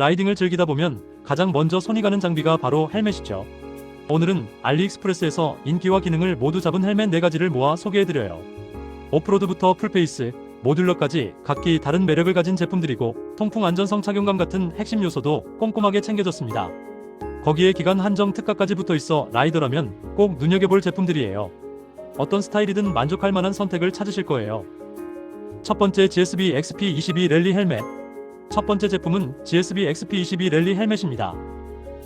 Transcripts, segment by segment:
라이딩을 즐기다 보면 가장 먼저 손이 가는 장비가 바로 헬멧이죠. 오늘은 알리익스프레스에서 인기와 기능을 모두 잡은 헬멧 4가지를 모아 소개해드려요. 오프로드부터 풀페이스, 모듈러까지 각기 다른 매력을 가진 제품들이고 통풍 안전성 착용감 같은 핵심 요소도 꼼꼼하게 챙겨졌습니다. 거기에 기간 한정 특가까지 붙어 있어 라이더라면 꼭 눈여겨볼 제품들이에요. 어떤 스타일이든 만족할 만한 선택을 찾으실 거예요. 첫 번째 GSB XP22 랠리 헬멧. 첫 번째 제품은 GSB XP22 랠리 헬멧입니다.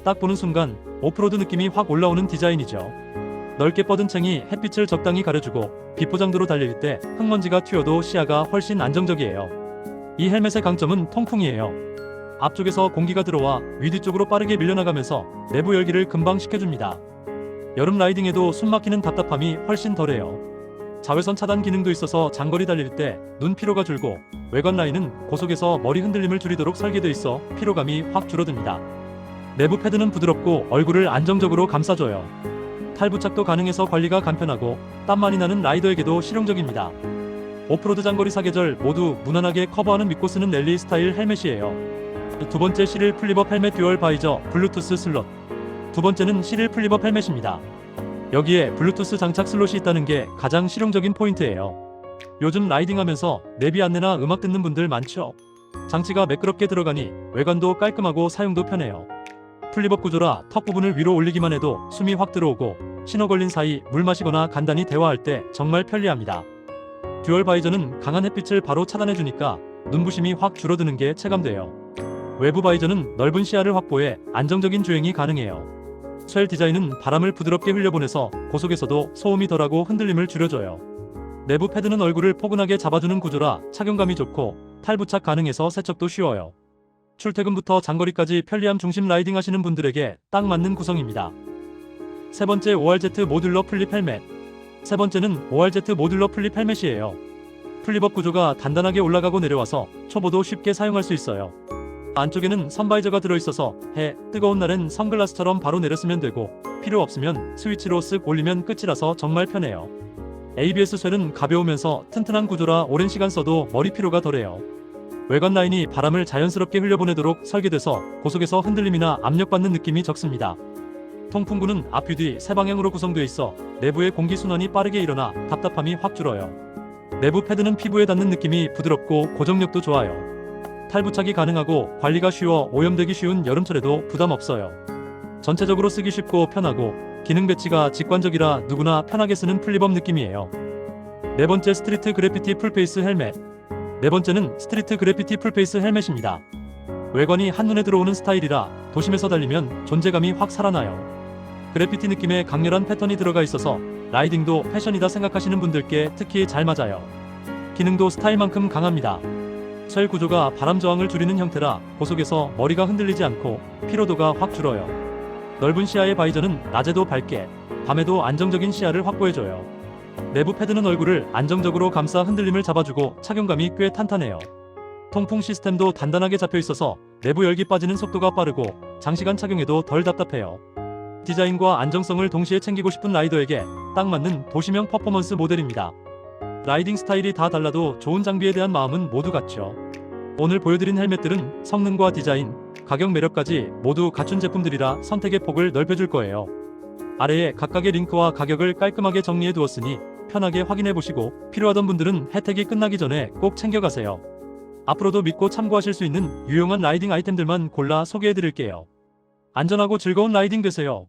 딱 보는 순간 오프로드 느낌이 확 올라오는 디자인이죠. 넓게 뻗은 챙이 햇빛을 적당히 가려주고 비포장도로 달릴 때 흙먼지가 튀어도 시야가 훨씬 안정적이에요. 이 헬멧의 강점은 통풍이에요. 앞쪽에서 공기가 들어와 위 뒤 쪽으로 빠르게 밀려나가면서 내부 열기를 금방 식혀줍니다. 여름 라이딩에도 숨 막히는 답답함이 훨씬 덜해요. 자외선 차단 기능도 있어서 장거리 달릴 때 눈 피로가 줄고 외관 라인은 고속에서 머리 흔들림을 줄이도록 설계돼 있어 피로감이 확 줄어듭니다. 내부 패드는 부드럽고 얼굴을 안정적으로 감싸줘요. 탈부착도 가능해서 관리가 간편하고 땀 많이 나는 라이더에게도 실용적입니다. 오프로드 장거리 사계절 모두 무난하게 커버하는 믿고 쓰는 랠리 스타일 헬멧이에요. 두 번째 시릴 플립업 헬멧 듀얼 바이저 블루투스 슬롯. 두 번째는 시릴 플립업 헬멧입니다. 여기에 블루투스 장착 슬롯이 있다는 게 가장 실용적인 포인트예요. 요즘 라이딩하면서 내비 안내나 음악 듣는 분들 많죠. 장치가 매끄럽게 들어가니 외관도 깔끔하고 사용도 편해요. 플립업 구조라 턱 부분을 위로 올리기만 해도 숨이 확 들어오고 신호 걸린 사이 물 마시거나 간단히 대화할 때 정말 편리합니다. 듀얼 바이저는 강한 햇빛을 바로 차단해주니까 눈부심이 확 줄어드는 게 체감돼요. 외부 바이저는 넓은 시야를 확보해 안정적인 주행이 가능해요. 쉘 디자인은 바람을 부드럽게 흘려보내서 고속에서도 소음이 덜하고 흔들림을 줄여줘요. 내부 패드는 얼굴을 포근하게 잡아주는 구조라 착용감이 좋고 탈부착 가능해서 세척도 쉬워요. 출퇴근부터 장거리까지 편리함 중심 라이딩 하시는 분들에게 딱 맞는 구성입니다. 세 번째 ORZ 모듈러 플립 헬멧. 세 번째는 ORZ 모듈러 플립 헬멧이에요. 플립업 구조가 단단하게 올라가고 내려와서 초보도 쉽게 사용할 수 있어요. 안쪽에는 선바이저가 들어있어서 해, 뜨거운 날엔 선글라스처럼 바로 내려 쓰면 되고 필요 없으면 스위치로 쓱 올리면 끝이라서 정말 편해요. ABS 쉘은 가벼우면서 튼튼한 구조라 오랜 시간 써도 머리 피로가 덜해요. 외관 라인이 바람을 자연스럽게 흘려보내도록 설계돼서 고속에서 흔들림이나 압력받는 느낌이 적습니다. 통풍구는 앞뒤 뒤 세 방향으로 구성되어 있어 내부의 공기 순환이 빠르게 일어나 답답함이 확 줄어요. 내부 패드는 피부에 닿는 느낌이 부드럽고 고정력도 좋아요. 탈부착이 가능하고 관리가 쉬워 오염되기 쉬운 여름철에도 부담 없어요. 전체적으로 쓰기 쉽고 편하고 기능 배치가 직관적이라 누구나 편하게 쓰는 플립업 느낌이에요. 네 번째 스트리트 그래피티 풀페이스 헬멧. 네 번째는 스트리트 그래피티 풀페이스 헬멧입니다. 외관이 한눈에 들어오는 스타일이라 도심에서 달리면 존재감이 확 살아나요. 그래피티 느낌의 강렬한 패턴이 들어가 있어서 라이딩도 패션이다 생각하시는 분들께 특히 잘 맞아요. 기능도 스타일만큼 강합니다. 쉘 구조가 바람 저항을 줄이는 형태라 고속에서 머리가 흔들리지 않고 피로도가 확 줄어요. 넓은 시야의 바이저는 낮에도 밝게, 밤에도 안정적인 시야를 확보해줘요. 내부 패드는 얼굴을 안정적으로 감싸 흔들림을 잡아주고 착용감이 꽤 탄탄해요. 통풍 시스템도 단단하게 잡혀 있어서 내부 열기 빠지는 속도가 빠르고 장시간 착용해도 덜 답답해요. 디자인과 안정성을 동시에 챙기고 싶은 라이더에게 딱 맞는 도시명 퍼포먼스 모델입니다. 라이딩 스타일이 다 달라도 좋은 장비에 대한 마음은 모두 같죠. 오늘 보여드린 헬멧들은 성능과 디자인, 가격 매력까지 모두 갖춘 제품들이라 선택의 폭을 넓혀줄 거예요. 아래에 각각의 링크와 가격을 깔끔하게 정리해 두었으니 편하게 확인해 보시고 필요하던 분들은 혜택이 끝나기 전에 꼭 챙겨가세요. 앞으로도 믿고 참고하실 수 있는 유용한 라이딩 아이템들만 골라 소개해 드릴게요. 안전하고 즐거운 라이딩 되세요.